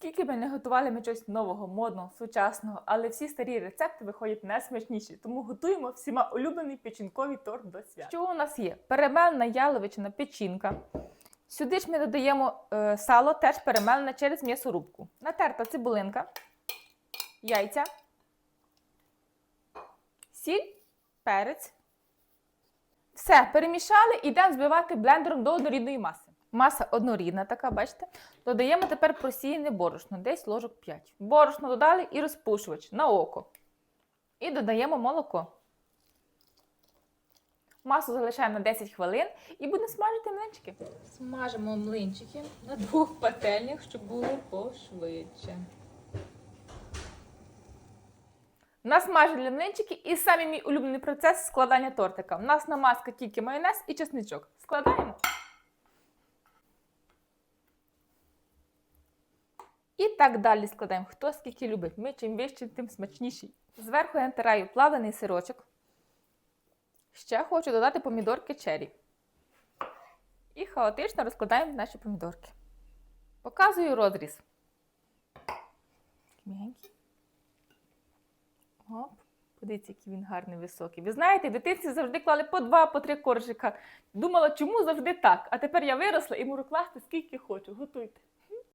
Скільки би не готували ми щось нового, модного, сучасного, але всі старі рецепти виходять найсмачніші, тому готуємо всіма улюблений печінковий торт до свят. Що у нас є? Перемелена яловичина печінка. Сюди ж ми додаємо е, сало, теж перемелене через м'ясорубку. Натерта цибулинка, яйця, сіль, перець. Все, перемішали, йдемо збивати блендером до однорідної маси. Маса однорідна така, бачите? Додаємо тепер просіяне борошно, десь ложок 5. Борошно додали і розпушувач на око. І додаємо молоко. Масу залишаємо на 10 хвилин і будемо смажити млинчики. Смажимо млинчики на двох пательнях, щоб було пошвидше. Насмажили млинчики і самий мій улюблений процес складання тортика. У нас намазка тільки майонез і чесничок. Складаємо. І так далі складаємо. Хто скільки любить. Ми чим вище, тим смачніший. Зверху я натираю плавлений сирочок. Ще хочу додати помідорки чері. І хаотично розкладаємо наші помідорки. Показую розріз. М'ягенький. Оп. Подивіться, який він гарний високий. Ви знаєте, в дитинстві завжди клали по два, по три коржика. Думала, чому завжди так? А тепер я виросла і можу класти скільки хочу. Готуйте.